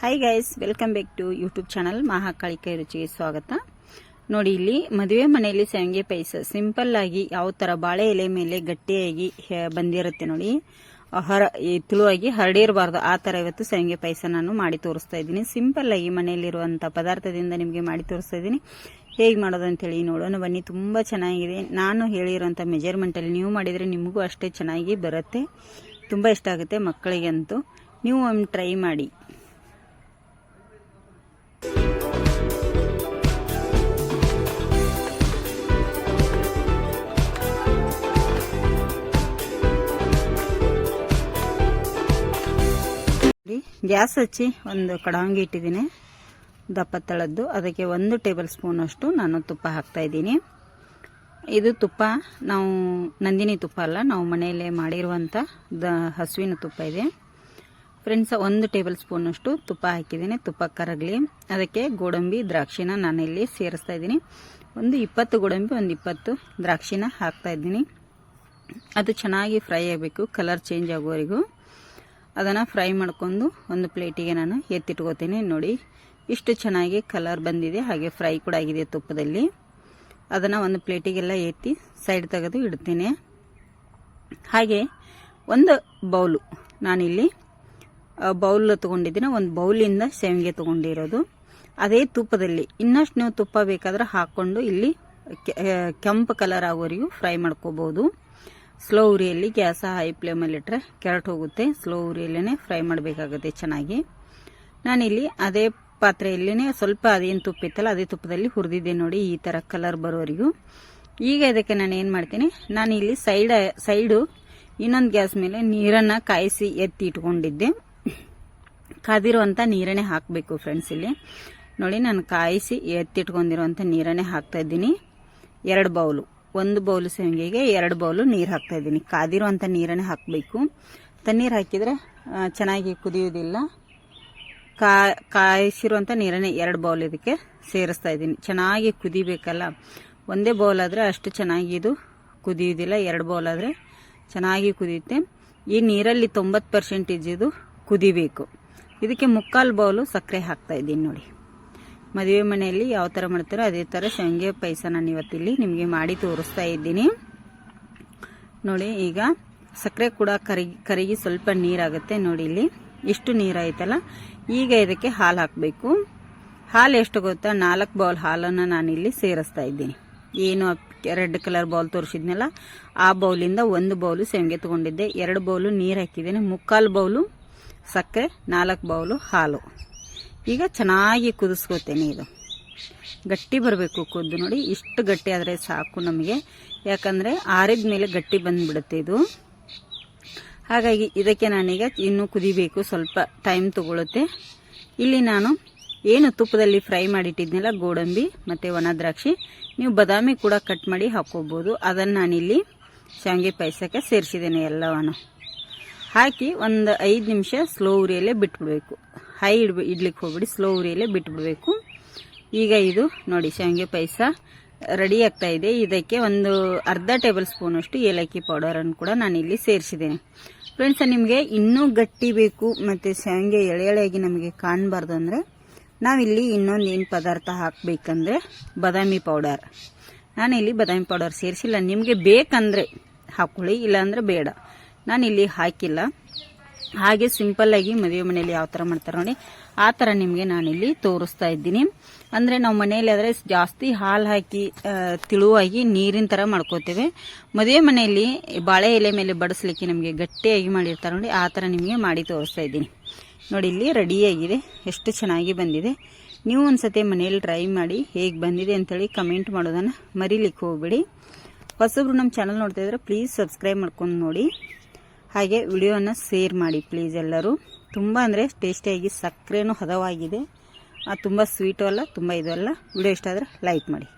Hi guys welcome back to YouTube channel ಮಹಾಕಾಳಿಕೆ ರುಚಿಗೆ ಸ್ವಾಗತ ನೋಡಿ, ಇಲ್ಲಿ ಮದುವೆ ಮನೆಯಲ್ಲಿ ಶಾವಿಗೆ ಪಾಯಸ ಸಿಂಪಲ್ ಆಗಿ ಯಾವ ತರ ಬಾಳೆ ಎಲೆ ಮೇಲೆ ಗಟ್ಟಿಯಾಗಿ ಬಂದಿರುತ್ತೆ ನೋಡಿ. ಹರ ತುಳುವಾಗಿ ಹರಡಿರಬಾರ್ದು ಆ ತರ ಇವತ್ತು ಶಾವಿಗೆ ಪಾಯಸ ನಾನು ಮಾಡಿ ತೋರಿಸ್ತಾ ಇದ್ದೀನಿ. ಸಿಂಪಲ್ ಆಗಿ ಮನೆಯಲ್ಲಿರುವಂಥ ಪದಾರ್ಥದಿಂದ ನಿಮಗೆ ಮಾಡಿ ತೋರಿಸ್ತಾ ಇದ್ದೀನಿ. ಹೇಗೆ ಮಾಡೋದು ಅಂತೇಳಿ ನೋಡೋಣ. ಬನ್ನಿ, ತುಂಬ ಚೆನ್ನಾಗಿದೆ. ನಾನು ಹೇಳಿರೋಂಥ ಮೆಜರ್ಮೆಂಟಲ್ಲಿ ನೀವು ಮಾಡಿದರೆ ನಿಮಗೂ ಅಷ್ಟೇ ಚೆನ್ನಾಗಿ ಬರುತ್ತೆ. ತುಂಬ ಇಷ್ಟ ಆಗುತ್ತೆ ಮಕ್ಕಳಿಗಂತೂ. ನೀವು ಒಮ್ಮೆ ಟ್ರೈ ಮಾಡಿ. ಗ್ಯಾಸ್ ಹಚ್ಚಿ ಒಂದು ಕಡಾಂಗಿ ಇಟ್ಟಿದ್ದೀನಿ. ದಪ್ಪ ತಳದ್ದು. ಅದಕ್ಕೆ ಒಂದು ಟೇಬಲ್ ಸ್ಪೂನ್ ಅಷ್ಟು ನಾನು ತುಪ್ಪ ಹಾಕ್ತಾ ಇದ್ದೀನಿ. ಇದು ತುಪ್ಪ ನಾವು ನಂದಿನಿ ತುಪ್ಪ ಅಲ್ಲ, ನಾವು ಮನೆಯಲ್ಲೇ ಮಾಡಿರುವಂಥ ದ ಹಸುವಿನ ತುಪ್ಪ ಇದೆ. ಫ್ರೆಂಡ್ಸ್ ಒಂದು ಟೇಬಲ್ ಸ್ಪೂನ್ ಅಷ್ಟು ತುಪ್ಪ ಹಾಕಿದ್ದೀನಿ. ತುಪ್ಪ ಕರಗಲಿ. ಅದಕ್ಕೆ ಗೋಡಂಬಿ, ದ್ರಾಕ್ಷಿನ ನಾನಿಲ್ಲಿ ಸೇರಿಸ್ತಾ ಇದ್ದೀನಿ. ಒಂದು ಇಪ್ಪತ್ತು ಗೋಡಂಬಿ, ಒಂದು ಇಪ್ಪತ್ತು ದ್ರಾಕ್ಷಿನ ಹಾಕ್ತಾ ಇದ್ದೀನಿ. ಅದು ಚೆನ್ನಾಗಿ ಫ್ರೈ ಆಗಬೇಕು, ಕಲರ್ ಚೇಂಜ್ ಆಗೋವರೆಗೂ ಅದನ್ನು ಫ್ರೈ ಮಾಡ್ಕೊಂಡು ಒಂದು ಪ್ಲೇಟಿಗೆ ನಾನು ಎತ್ತಿಟ್ಕೋತೀನಿ. ನೋಡಿ, ಇಷ್ಟು ಚೆನ್ನಾಗಿ ಕಲರ್ ಬಂದಿದೆ. ಹಾಗೆ ಫ್ರೈ ಕೂಡ ಆಗಿದೆ ತುಪ್ಪದಲ್ಲಿ. ಅದನ್ನು ಒಂದು ಪ್ಲೇಟಿಗೆಲ್ಲ ಎತ್ತಿ ಸೈಡ್ ತೆಗೆದು ಇಡ್ತೀನಿ. ಹಾಗೆ ಒಂದು ಬೌಲು ನಾನಿಲ್ಲಿ ಬೌಲ್ ತೊಗೊಂಡಿದ್ದೀನಿ. ಒಂದು ಬೌಲಿಂದ ಶೇವಿಗೆ ತೊಗೊಂಡಿರೋದು. ಅದೇ ತುಪ್ಪದಲ್ಲಿ ಇನ್ನಷ್ಟು ನೀವು ತುಪ್ಪ ಬೇಕಾದ್ರೆ ಹಾಕ್ಕೊಂಡು ಇಲ್ಲಿ ಕೆಂಪು ಕಲರ್ ಆಗೋವರೆಗೂ ಫ್ರೈ ಮಾಡ್ಕೋಬೋದು. ಸ್ಲೋ ಉರಿಯಲ್ಲಿ ಗ್ಯಾಸ ಹೈ ಫ್ಲೇಮಲ್ಲಿ ಇಟ್ಟರೆ ಕೆರಟ್ ಹೋಗುತ್ತೆ. ಸ್ಲೋ ಉರಿಯಲ್ಲೇ ಫ್ರೈ ಮಾಡಬೇಕಾಗುತ್ತೆ ಚೆನ್ನಾಗಿ. ನಾನಿಲ್ಲಿ ಅದೇ ಪಾತ್ರೆಯಲ್ಲಿನೇ ಸ್ವಲ್ಪ ಅದೇನು ತುಪ್ಪ ಇತ್ತಲ್ಲ ಅದೇ ತುಪ್ಪದಲ್ಲಿ ಹುರಿದಿದ್ದೆ ನೋಡಿ ಈ ಥರ ಕಲರ್ ಬರೋವರೆಗೂ. ಈಗ ಇದಕ್ಕೆ ನಾನು ಏನು ಮಾಡ್ತೀನಿ ನಾನು ಇಲ್ಲಿ ಸೈಡ್ ಸೈಡು ಇನ್ನೊಂದು ಗ್ಯಾಸ್ ಮೇಲೆ ನೀರನ್ನು ಕಾಯಿಸಿ ಎತ್ತಿ ಇಟ್ಕೊಂಡಿದ್ದೆ. ಕಾದಿರುವಂಥ ನೀರನ್ನೇ ಹಾಕಬೇಕು ಫ್ರೆಂಡ್ಸ್ ಇಲ್ಲಿ. ನೋಡಿ ನಾನು ಕಾಯಿಸಿ ಎತ್ತಿಟ್ಕೊಂಡಿರುವಂಥ ನೀರನ್ನೇ ಹಾಕ್ತಾ ಇದ್ದೀನಿ. ಎರಡು ಬೌಲು. ಒಂದು ಬೌಲು ಶಾವಿಗೆಗೆ ಎರಡು ಬೌಲು ನೀರು ಹಾಕ್ತಾ ಇದ್ದೀನಿ. ಕಾದಿರುವಂಥ ನೀರನ್ನೇ ಹಾಕಬೇಕು. ತಣ್ಣೀರು ಹಾಕಿದರೆ ಚೆನ್ನಾಗಿ ಕುದಿಯೋದಿಲ್ಲ ಕಾ ಕಾಯಿಸಿರುವಂಥ ನೀರನ್ನೇ ಎರಡು ಬೌಲ್ ಇದಕ್ಕೆ ಸೇರಿಸ್ತಾ ಇದ್ದೀನಿ. ಚೆನ್ನಾಗಿ ಕುದಿಬೇಕಲ್ಲ. ಒಂದೇ ಬೌಲ್ ಆದರೆ ಅಷ್ಟು ಚೆನ್ನಾಗಿ ಇದು ಕುದಿಯೋದಿಲ್ಲ ಎರಡು ಬೌಲ್ ಆದರೆ ಚೆನ್ನಾಗಿ ಕುದಿಯುತ್ತೆ. ಈ ನೀರಲ್ಲಿ ತೊಂಬತ್ತು ಪರ್ಸೆಂಟೇಜ್ ಇದು ಕುದಿಬೇಕು. ಇದಕ್ಕೆ ಮುಕ್ಕಾಲು ಬೌಲು ಸಕ್ಕರೆ ಹಾಕ್ತಾ ಇದ್ದೀನಿ ನೋಡಿ. ಮದುವೆ ಮನೆಯಲ್ಲಿ ಯಾವ ಥರ ಮಾಡ್ತಾರೋ ಅದೇ ಥರ ಶಾವಿಗೆ ಪಾಯಸ ನಾನು ಇವತ್ತಿಲ್ಲಿ ನಿಮಗೆ ಮಾಡಿ ತೋರಿಸ್ತಾ ಇದ್ದೀನಿ. ನೋಡಿ, ಈಗ ಸಕ್ಕರೆ ಕೂಡ ಕರಗಿ ಕರಗಿ ಸ್ವಲ್ಪ ನೀರಾಗುತ್ತೆ ನೋಡಿ ಇಲ್ಲಿ. ಇಷ್ಟು ನೀರಾಯ್ತಲ್ಲ ಈಗ ಇದಕ್ಕೆ ಹಾಲು ಹಾಕಬೇಕು. ಹಾಲು ಎಷ್ಟು ಗೊತ್ತಾ? ನಾಲ್ಕು ಬೌಲ್ ಹಾಲನ್ನು ನಾನಿಲ್ಲಿ ಸೇರಿಸ್ತಾ ಇದ್ದೀನಿ. ಏನು ರೆಡ್ ಕಲರ್ ಬೌಲ್ ತೋರಿಸಿದ್ನಲ್ಲ, ಆ ಬೌಲಿಂದ ಒಂದು ಬೌಲು ಶಾವಿಗೆ ತೊಗೊಂಡಿದ್ದೆ. ಎರಡು ಬೌಲು ನೀರು ಹಾಕಿದ್ದೀನಿ. ಮುಕ್ಕಾಲು ಬೌಲು ಸಕ್ಕರೆ, ನಾಲ್ಕು ಬೌಲು ಹಾಲು. ಈಗ ಚೆನ್ನಾಗಿ ಕುದಿಸ್ಕೋತೇನೆ ಇದು. ಗಟ್ಟಿ ಬರಬೇಕು ಕುದ್ದು ನೋಡಿ, ಇಷ್ಟು ಗಟ್ಟಿ ಆದರೆ ಸಾಕು ನಮಗೆ. ಯಾಕಂದರೆ ಆರಿದ ಮೇಲೆ ಗಟ್ಟಿ ಬಂದುಬಿಡುತ್ತೆ ಇದು. ಹಾಗಾಗಿ ಇದಕ್ಕೆ ನಾನೀಗ ಇನ್ನೂ ಕುದಿಬೇಕು, ಸ್ವಲ್ಪ ಟೈಮ್ ತಗೊಳುತ್ತೆ. ಇಲ್ಲಿ ನಾನು ಏನು ತುಪ್ಪದಲ್ಲಿ ಫ್ರೈ ಮಾಡಿಟ್ಟಿದ್ನಲ್ಲ, ಗೋಡಂಬಿ ಮತ್ತು ಒಣ ದ್ರಾಕ್ಷಿ, ನೀವು ಬಾದಾಮಿ ಕೂಡ ಕಟ್ ಮಾಡಿ ಹಾಕ್ಕೋಬೋದು. ಅದನ್ನು ನಾನಿಲ್ಲಿ ಶಾವಿಗೆ ಪಾಯಸಕ್ಕೆ ಸೇರಿಸಿದ್ದೇನೆ ಎಲ್ಲವನ್ನು. ಹಾಕಿ ಒಂದು ಐದು ನಿಮಿಷ ಸ್ಲೋ ಉರಿಯಲ್ಲೇ ಬಿಟ್ಬಿಡ್ಬೇಕು. ಹೈ ಇಡ್ಬಿ ಇಡ್ಲಿಕ್ಕೆ ಹೋಗ್ಬಿಡಿ ಸ್ಲೋ ಉರಿಯಲ್ಲೇ ಬಿಟ್ಬಿಡ್ಬೇಕು. ಈಗ ಇದು ನೋಡಿ ಶಾವಿಗೆ ಪಾಯಸ ರೆಡಿ ಆಗ್ತಾ ಇದೆ. ಇದಕ್ಕೆ ಒಂದು ಅರ್ಧ ಟೇಬಲ್ ಸ್ಪೂನ್ ಅಷ್ಟು ಏಲಕ್ಕಿ ಪೌಡರನ್ನು ಕೂಡ ನಾನು ಇಲ್ಲಿ ಸೇರಿಸಿದ್ದೇನೆ. ಫ್ರೆಂಡ್ಸ್ ನಿಮಗೆ ಇನ್ನೂ ಗಟ್ಟಿ ಬೇಕು, ಮತ್ತು ಶಾವಿಗೆ ಎಳೆ ಎಳೆಯಾಗಿ ನಮಗೆ ಕಾಣಬಾರ್ದು ಅಂದರೆ ನಾವಿಲ್ಲಿ ಇನ್ನೊಂದು ಏನು ಪದಾರ್ಥ ಹಾಕಬೇಕಂದ್ರೆ ಬಾದಾಮಿ ಪೌಡರ್ ನಾನಿಲ್ಲಿ ಬಾದಾಮಿ ಪೌಡರ್ ಸೇರಿಸಿಲ್ಲ. ನಿಮಗೆ ಬೇಕಂದರೆ ಹಾಕ್ಕೊಳ್ಳಿ ಇಲ್ಲಾಂದರೆ ಬೇಡ. ನಾನಿಲ್ಲಿ ಹಾಕಿಲ್ಲ. ಹಾಗೆ ಸಿಂಪಲ್ ಆಗಿ ಮದುವೆ ಮನೆಯಲ್ಲಿ ಯಾವ ಥರ ಮಾಡ್ತಾರೆ ನೋಡಿ. ಆ ಥರ ನಿಮಗೆ ನಾನಿಲ್ಲಿ ತೋರಿಸ್ತಾ ಇದ್ದೀನಿ. ಅಂದರೆ ನಾವು ಮನೆಯಲ್ಲಿ ಆದರೆ ಜಾಸ್ತಿ ಹಾಲು ಹಾಕಿ ತಿಳುವಾಗಿ ನೀರಿನ ಥರ ಮಾಡ್ಕೋತೇವೆ. ಮದುವೆ ಮನೆಯಲ್ಲಿ ಬಾಳೆ ಎಲೆ ಮೇಲೆ ಬಡಿಸ್ಲಿಕ್ಕೆ ನಮಗೆ ಗಟ್ಟಿಯಾಗಿ ಮಾಡಿರ್ತಾರೆ ನೋಡಿ, ಆ ಥರ ನಿಮಗೆ ಮಾಡಿ ತೋರಿಸ್ತಾ ಇದ್ದೀನಿ. ನೋಡಿ, ಇಲ್ಲಿ ರೆಡಿಯಾಗಿದೆ ಎಷ್ಟು ಚೆನ್ನಾಗಿ ಬಂದಿದೆ. ನೀವು ಒಂದ್ಸತಿ ಮನೆಯಲ್ಲಿ ಟ್ರೈ ಮಾಡಿ ಹೇಗೆ ಬಂದಿದೆ ಅಂತೇಳಿ ಕಮೆಂಟ್ ಮಾಡೋದನ್ನು ಮರಿಲಿಕ್ಕೆ ಹೋಗ್ಬೇಡಿ. ಹೊಸಬ್ರು ನಮ್ಮ ಚಾನಲ್ ನೋಡ್ತಾ ಇದ್ರೆ ಪ್ಲೀಸ್ ಸಬ್ಸ್ಕ್ರೈಬ್ ಮಾಡ್ಕೊಂಡು ನೋಡಿ. ಹಾಗೆ ವಿಡಿಯೋನ ಶೇರ್ ಮಾಡಿ ಪ್ಲೀಸ್ ಎಲ್ಲರೂ. ತುಂಬ ಅಂದರೆ ಟೇಸ್ಟಿಯಾಗಿ ಸಕ್ಕರೆನೂ ಹದವಾಗಿದೆ. ತುಂಬ ಸ್ವೀಟು ಅಲ್ಲ, ತುಂಬ ಇದು ಅಲ್ಲ. ವಿಡಿಯೋ ಇಷ್ಟ ಆದರೆ ಲೈಕ್ ಮಾಡಿ.